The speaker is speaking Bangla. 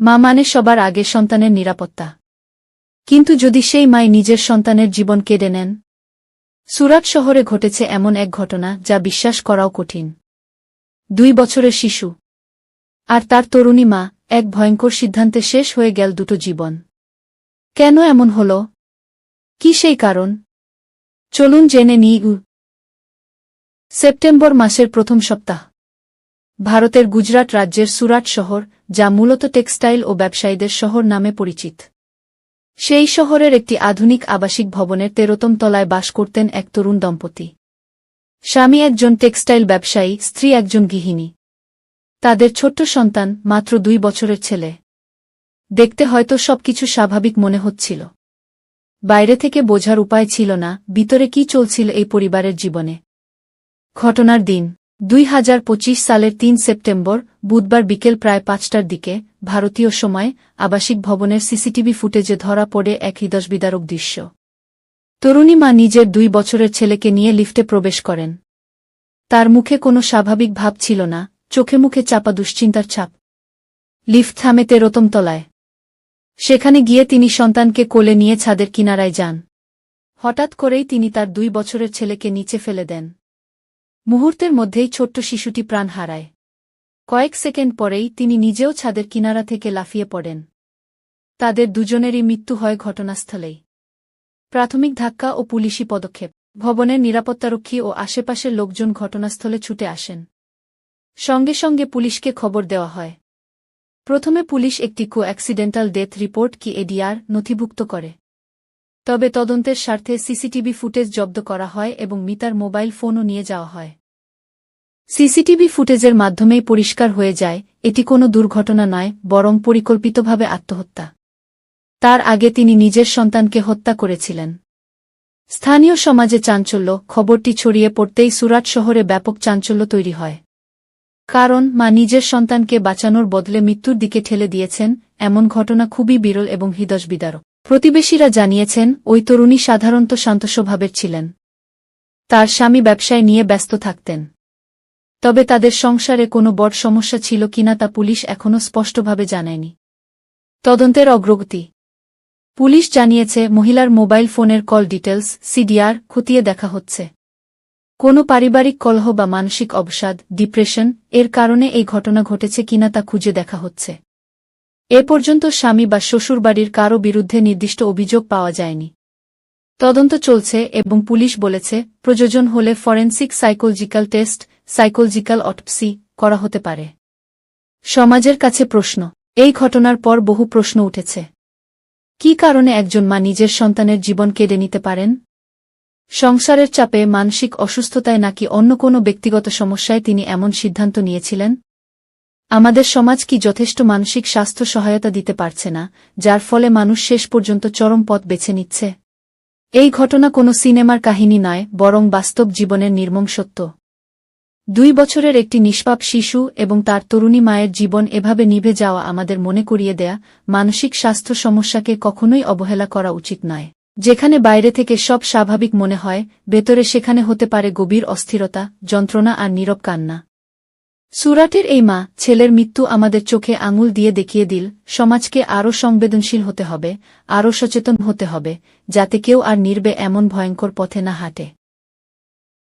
মা মানে সবার আগে সন্তানের নিরাপত্তা। কিন্তু যদি সেই মাই নিজের সন্তানের জীবন কেড়ে নেন? সুরাট শহরে ঘটেছে এমন এক ঘটনা যা বিশ্বাস করাও কঠিন। দুই বছরের শিশু। আর তার তরুণী মা এক ভয়ঙ্কর সিদ্ধান্তে শেষ হয়ে গেল দুটো জীবন। কেন এমন হল? কি সেই কারণ? চলুন জেনে নিই সেপ্টেম্বর মাসের প্রথম সপ্তাহ। ভারতের গুজরাট রাজ্যের সুরাট শহর, যা মূলত টেক্সটাইল ও ব্যবসায়ীদের শহর নামে পরিচিত। সেই শহরের একটি আধুনিক আবাসিক ভবনের তেরোতম তলায় বাস করতেন এক তরুণ দম্পতি। স্বামী একজন টেক্সটাইল ব্যবসায়ী, স্ত্রী একজন গৃহিণী। তাদের ছোট্ট সন্তান, মাত্র দুই বছরের ছেলে। দেখতে হয়তো সবকিছু স্বাভাবিক মনে হচ্ছিল। বাইরে থেকে বোঝার উপায় ছিল না, ভিতরে কি চলছিল এই পরিবারের জীবনে। ঘটনার দিন। দুই হাজার পঁচিশ সালের তিন সেপ্টেম্বর, বুধবার বিকেল প্রায় পাঁচটার দিকে, ভারতীয় সময়, আবাসিক ভবনের সিসিটিভি ফুটেজে ধরা পড়ে এক হৃদয়বিদারক দৃশ্য। তরুণী মা নিজের দুই বছরের ছেলেকে নিয়ে লিফটে প্রবেশ করেন। তার মুখে কোনো স্বাভাবিক ভাব ছিল না, চোখে মুখে চাপা দুশ্চিন্তার ছাপ। লিফট থামে তেরোতম তলায়। সেখানে গিয়ে তিনি সন্তানকে কোলে নিয়ে ছাদের কিনারায় যান। হঠাৎ করেই তিনি তার দুই বছরের ছেলেকে নিচে ফেলে দেন। মুহূর্তের মধ্যেই ছোট্ট শিশুটি প্রাণ হারায়। কয়েক সেকেন্ড পরেই তিনি নিজেও ছাদের কিনারা থেকে লাফিয়ে পড়েন। তাদের দুজনেরই মৃত্যু হয় ঘটনাস্থলেই। প্রাথমিক ধাক্কা ও পুলিশি পদক্ষেপ। ভবনের নিরাপত্তারক্ষী ও আশেপাশের লোকজন ঘটনাস্থলে ছুটে আসেন। সঙ্গে সঙ্গে পুলিশকে খবর দেওয়া হয়। প্রথমে পুলিশ একটি কো অ্যাক্সিডেন্টাল ডেথ রিপোর্ট কি এডিআর নথিভুক্ত করে। তবে তদন্তের স্বার্থে সিসিটিভি ফুটেজ জব্দ করা হয় এবং মিতার মোবাইল ফোনও নিয়ে যাওয়া হয়। সিসিটিভি ফুটেজের মাধ্যমেই পরিষ্কার হয়ে যায়, এটি কোনো দুর্ঘটনা নয়, বরং পরিকল্পিতভাবে আত্মহত্যা। তার আগে তিনি নিজের সন্তানকে হত্যা করেছিলেন। স্থানীয় সমাজে চাঞ্চল্য, খবরটি ছড়িয়ে পড়তেই সুরাট শহরে ব্যাপক চাঞ্চল্য তৈরি হয়। কারণ, মা নিজের সন্তানকে বাঁচানোর বদলে মৃত্যুর দিকে ঠেলে দিয়েছেন, এমন ঘটনা খুবই বিরল এবং হৃদয়বিদারক। প্রতিবেশীরা জানিয়েছেন, ওই তরুণী সাধারণত শান্তস্বভাবের ছিলেন। তার স্বামী ব্যবসায় নিয়ে ব্যস্ত থাকতেন। তবে তাদের সংসারে কোনো বড় সমস্যা ছিল কিনা তা পুলিশ এখনও স্পষ্টভাবে জানায়নি। তদন্তের অগ্রগতি। পুলিশ জানিয়েছে, মহিলার মোবাইল ফোনের কল ডিটেলস সিডিআর, খতিয়ে দেখা হচ্ছে। কোনো পারিবারিক কলহ বা মানসিক অবসাদ, ডিপ্রেশন, এর কারণে এই ঘটনা ঘটেছে কিনা তা খুঁজে দেখা হচ্ছে। এ পর্যন্ত স্বামী বা শ্বশুরবাড়ির কারও বিরুদ্ধে নির্দিষ্ট অভিযোগ পাওয়া যায়নি। তদন্ত চলছে এবং পুলিশ বলেছে, প্রয়োজন হলে forensic psychological test, psychological autopsy করা হতে পারে। সমাজের কাছে প্রশ্ন, এই ঘটনার পর বহু প্রশ্ন উঠেছে। কি কারণে একজন মা নিজের সন্তানের জীবন কেড়ে নিতে পারেন? সংসারের চাপে মানসিক অসুস্থতায় নাকি অন্য কোনো ব্যক্তিগত সমস্যায় তিনি এমন সিদ্ধান্ত নিয়েছিলেন? আমাদের সমাজ কি যথেষ্ট মানসিক স্বাস্থ্য সহায়তা দিতে পারছে না, যার ফলে মানুষ শেষ পর্যন্ত চরম পথ বেছে নিচ্ছে? এই ঘটনা কোনো সিনেমার কাহিনী নয়, বরং বাস্তব জীবনের নির্মম সত্য দুই বছরের একটি নিষ্পাপ শিশু এবং তার তরুণী মায়ের জীবন এভাবে নিভে যাওয়া আমাদের মনে করিয়ে দেয়া মানসিক স্বাস্থ্য সমস্যাকে কখনোই অবহেলা করা উচিত নয়। যেখানে বাইরে থেকে সব স্বাভাবিক মনে হয়, ভেতরে সেখানে হতে পারে গভীর অস্থিরতা, যন্ত্রণা আর নীরব কান্না। সুরাটের এই মা, ছেলের মৃত্যু আমাদের চোখে আঙুল দিয়ে দেখিয়ে দিল, সমাজকে আরও সংবেদনশীল হতে হবে, আরও সচেতন হতে হবে, যাতে কেউ আর নির্বে এমন ভয়ঙ্কর পথে না হাঁটে।